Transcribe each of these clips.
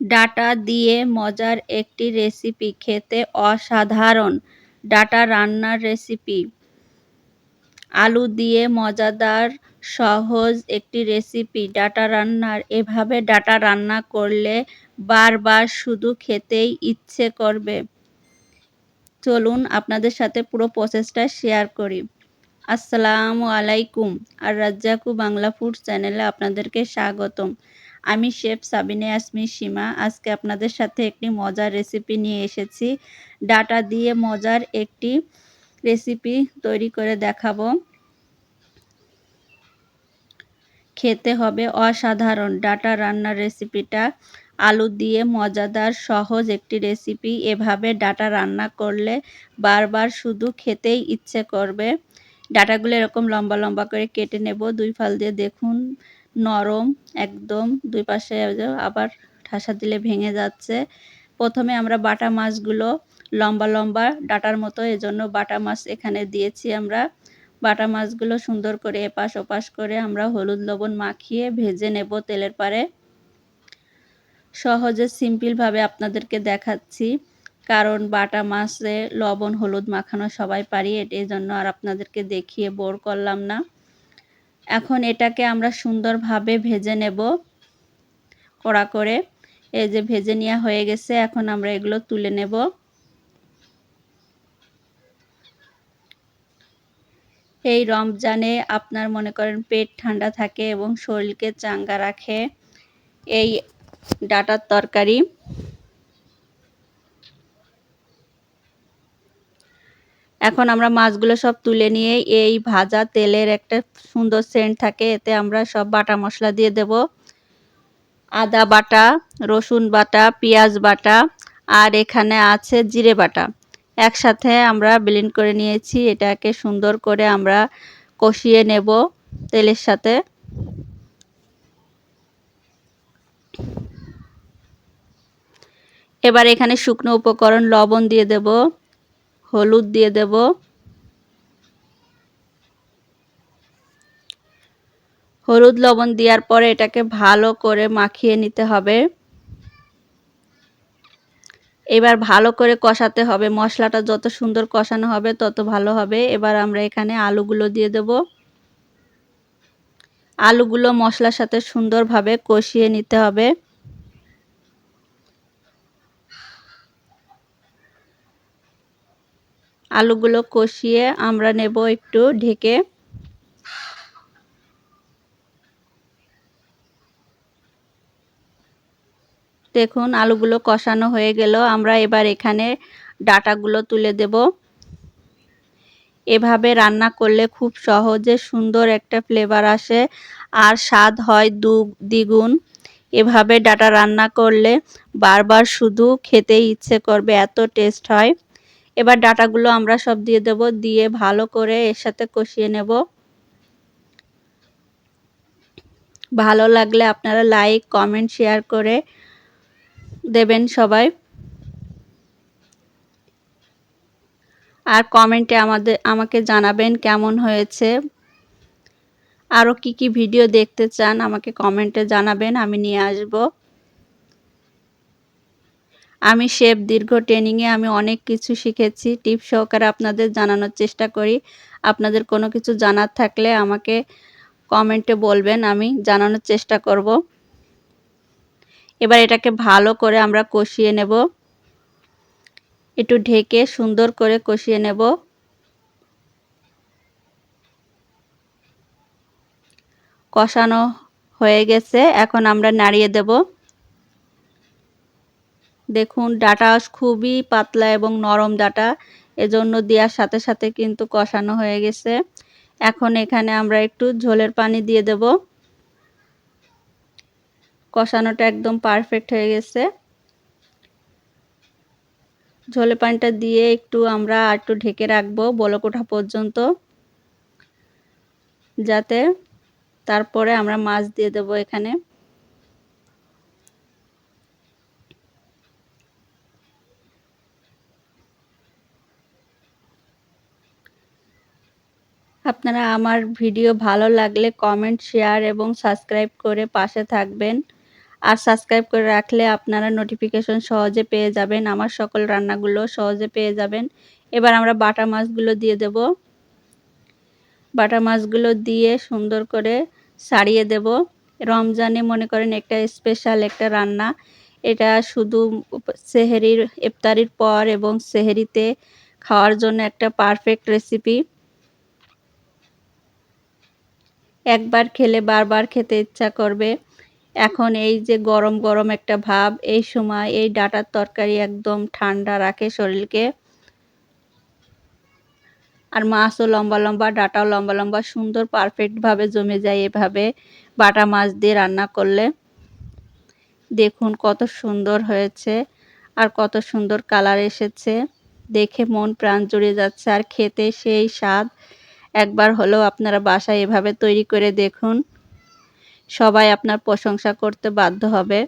Data দিয়ে মজার একটি রেসিপি খেতে অসাধারণ। ডাটা রান্নার রেসিপি। আলু দিয়ে মজাদার, সহজ একটি রেসিপি। ডাটা রান্নার, এভাবে ডাটা রান্না করলে বারবার শুধু খেতেই ইচ্ছে করবে। চলুন আপনাদের সাথে পুরো প্রসেসটা শেয়ার করি। আসসালামু আলাইকুম আর রাজ্জাকু বাংলা ফুড চ্যানেলে আপনাদেরকে স্বাগতম। আমি শেফ সাবিনে আসমি সীমা। আজকে আপনাদের সাথে একটি মজার রেসিপি নিয়ে এসেছি। ডাটা দিয়ে মজার একটি রেসিপি তৈরি করে দেখাবো। খেতে হবে অসাধারণ ডাটা রান্নার রেসিপিটা আলু দিয়ে মজাদার সহজ একটি রেসিপি এভাবে ডাটা রান্না করলে বারবার শুধু খেতেই ইচ্ছে করবে। ডাটাগুলো এরকম লম্বা লম্বা করে কেটে নেব। দুই ফাল দিয়ে দেখুন। নরম, একদম, দুই পাশে আবার ঠাসা দিলে ভেঙে যাচ্ছে। প্রথমে আমরা বাটা মাছগুলো লম্বা লম্বা ডাটার মতো, এজন্য বাটা মাছ এখানে দিয়েছি আমরা। বাটা মাছগুলো সুন্দর করে এপাশ ওপাশ করে আমরা হলুদ লবণ মাখিয়ে ভেজে নেব তেলের পারে। সহজে সিম্পলভাবে আপনাদেরকে দেখাচ্ছি, কারণ বাটা মাছে লবণ, হলুদ মাখানো সবাই পারি এই জন্য আর আপনাদেরকে দেখিয়ে বোর করলাম না। এখন এটাকে আমরা সুন্দরভাবে ভেজে নেব কড়া করে। এই যে ভেজে নেওয়া হয়ে গেছে, এখন আমরা এগুলো তুলে নেব। এই রমজানে আপনার মনে করেন পেট ঠান্ডা থাকে এবং শরীরকে চাঙ্গা রাখে। এই ডাটার তরকারি এখন আমরা মাছগুলো সব তুলে নিয়ে এই ভাজা তেলের একটা সুন্দর সেন্ট থাকে, এতে আমরা সব বাটা মশলা দিয়ে দেব। আদা বাটা, রসুন বাটা, পেঁয়াজ বাটা, আর এখানে আছে জিরে বাটা। একসাথে আমরা ব্লেন্ড করে নিয়েছি, এটাকে সুন্দর করে আমরা কষিয়ে নেব তেলের সাথে। এবার এখানে শুকনো উপকরণ লবণ দিয়ে দেব। হলুদ দিয়ে দেব। হলুদ লবণ দেওয়ার পরে এটাকে ভালো করে মাখিয়ে নিতে হবে। এবার ভালো করে কষাতে হবে। মশলাটা যত সুন্দর কষানো হবে, তত ভালো হবে। এবার আমরা এখানে আলুগুলো দিয়ে দেব। আলুগুলো মশলার সাথে সুন্দরভাবে কষিয়ে নিতে হবে। আলুগুলো কষিয়ে আমরা নেব একটু ঢেকে। দেখুন, আলুগুলো কষানো হয়ে গেল। আমরা এবার এখানে ডাটাগুলো তুলে দেব। এভাবে রান্না করলে খুব সহজে সুন্দর একটা ফ্লেভার আসে। আর স্বাদ হয় দু, দ্বিগুণ। এভাবে ডাটা রান্না করলে বারবার শুধু খেতেই ইচ্ছে করবে, এত টেস্ট হয়। এবার ডাটাগুলো আমরা সব দিয়ে দেব, দিয়ে ভালো করে এর সাথে কষিয়ে নেব। ভালো লাগলে আপনারা লাইক কমেন্ট শেয়ার করে দেবেন সবাই। আর কমেন্টে আমাদের, আমাকে জানাবেন কেমন হয়েছে। আরও কি কি ভিডিও দেখতে চান আমাকে কমেন্টে জানাবেন, আমি নিয়ে আসব। আমি শেফ দীর্ঘ ট্রেনিংয়ে আমি অনেক কিছু শিখেছি। টিপ সহকারে আপনাদের জানানোর চেষ্টা করি। আপনাদের কোনো কিছু জানার থাকলে আমাকে কমেন্টে বলবেন, আমি জানানোর চেষ্টা করব। এবার এটাকে ভালো করে আমরা কষিয়ে নেব। একটু ঢেকে সুন্দর করে কষিয়ে নেব। কষানো হয়ে গেছে, এখন আমরা নাড়িয়ে দেব। দেখুন, ডাটা খুবই পাতলা এবং নরম ডাটা। এজন্য দেওয়ার সাথে সাথে কিন্তু কষানো হয়ে গেছে। এখন এখানে আমরা একটু ঝোলের পানি দিয়ে দেব। কষানোটা একদম পারফেক্ট হয়ে গেছে। ঝোলে পানিটা দিয়ে একটু আমরা একটু ঢেকে রাখব বলক ওঠা পর্যন্ত। যাতে তারপরে আমরা মাছ দিয়ে দেব এখানে। আপনারা আমার ভিডিও ভালো লাগলে কমেন্ট শেয়ার এবং সাবস্ক্রাইব করে পাশে থাকবেন। আর সাবস্ক্রাইব করে রাখলে আপনারা নোটিফিকেশন সহজে পেয়ে যাবেন। আমার সকল রান্নাগুলো সহজে পেয়ে যাবেন। এবার আমরা বাটা মাছগুলো দিয়ে দেব। বাটা মাছগুলো দিয়ে সুন্দর করে সারিয়ে দেব। রমজানে মনে করেন একটা স্পেশাল একটা রান্না। এটা শুধু সেহেরির, ইফতারির পর এবং সেহেরিতে খাওয়ার জন্য একটা পারফেক্ট রেসিপি একবার খেলে বারবার খেতে ইচ্ছা করবে। এখন এই যে গরম গরম একটা ভাব, এই সময় এই ডাটার তরকারি একদম ঠান্ডা রাখে শরীরকে। আর মাছও লম্বা লম্বা, ডাটাও লম্বা লম্বা, সুন্দর পারফেক্টভাবে জমে যায় এভাবে বাটা মাছ দিয়ে রান্না করলে। দেখুন কত সুন্দর হয়েছে আর কত সুন্দর কালার এসেছে। দেখে মন প্রাণ জুড়ে যাচ্ছে আর খেতে সেই স্বাদ। একবার হলেও আপনারা বাসায় এভাবে তৈরি করে দেখুন। সবাই আপনার প্রশংসা করতে বাধ্য হবে।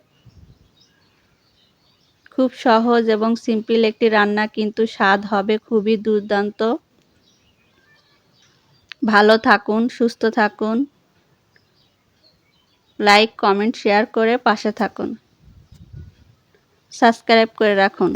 খুব সহজ এবং সিম্পল একটি রান্না কিন্তু স্বাদ হবে খুবই দুর্দান্ত। ভালো থাকুন, সুস্থ থাকুন। লাইক, কমেন্ট, শেয়ার করে পাশে থাকুন। সাবস্ক্রাইব করে রাখুন।